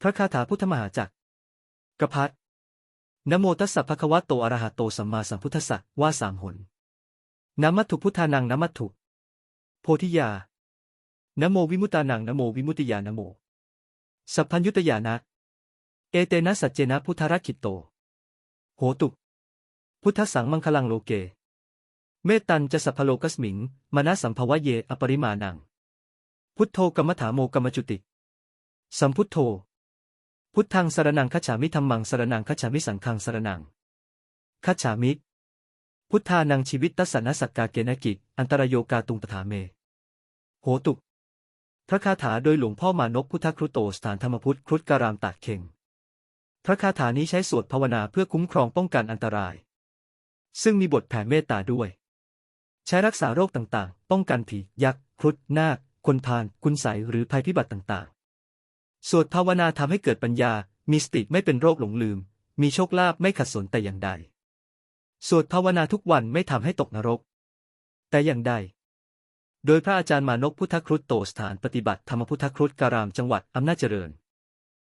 พระคาถาพุทธมหาจักรกพัดนโมตัสสะภะคะวะโตอะระหะโตสัมมาสัมพุทธัสสะว่าสามหนนามัตถุพุทธานังนามัตถุ โพธิยานโมวิมุตตานังนโมวิมุตติยานโม สัพพัญยุตยานะ เอเตนะสัจเจนะพุทธรักขิตโต โหตุพุทธสังมังคลังโลเก เมตันจะสัพพโลกัสมิงมนะสัมภวะเยอปริมาณัง พุทโธกรรมถาโมกรรมจุติ สัมพุทโธ พุทธังสรนังคัจฉามิธรรมังสรนังคัจฉามิสังฆังสรนังคัจฉามิ พุทธานังชีวิตตัสนสักกาเกณกิจ อันตรโยกาตุงปถาเม โหตุพระคาถาโดยหลวงพ่อมานพพุทธครุโตสถานธรรมพุทธครุฑการามตากเข่ง พระคาถานี้ใช้สวดภาวนาเพื่อคุ้มครองป้องกันอันตราย ซึ่งมีบทแผ่เมตตาด้วย ใช้รักษาโรคต่างๆ ป้องกันผี ยักษ์ ครุฑ นาค คนพาลคุณไสหรือภัยพิบัติต่างๆ สวดภาวนาทำให้เกิดปัญญา มีสติไม่เป็นโรคหลงลืม มีโชคลาภไม่ขัดสนแต่อย่างใด สวดภาวนาทุกวันไม่ทำให้ตกนรก แต่อย่างใด โดยพระอาจารย์มานกพุทธครุฑโตสถานปฏิบัติธรรมพุทธครุฑการามจังหวัดอำนาจเจริญ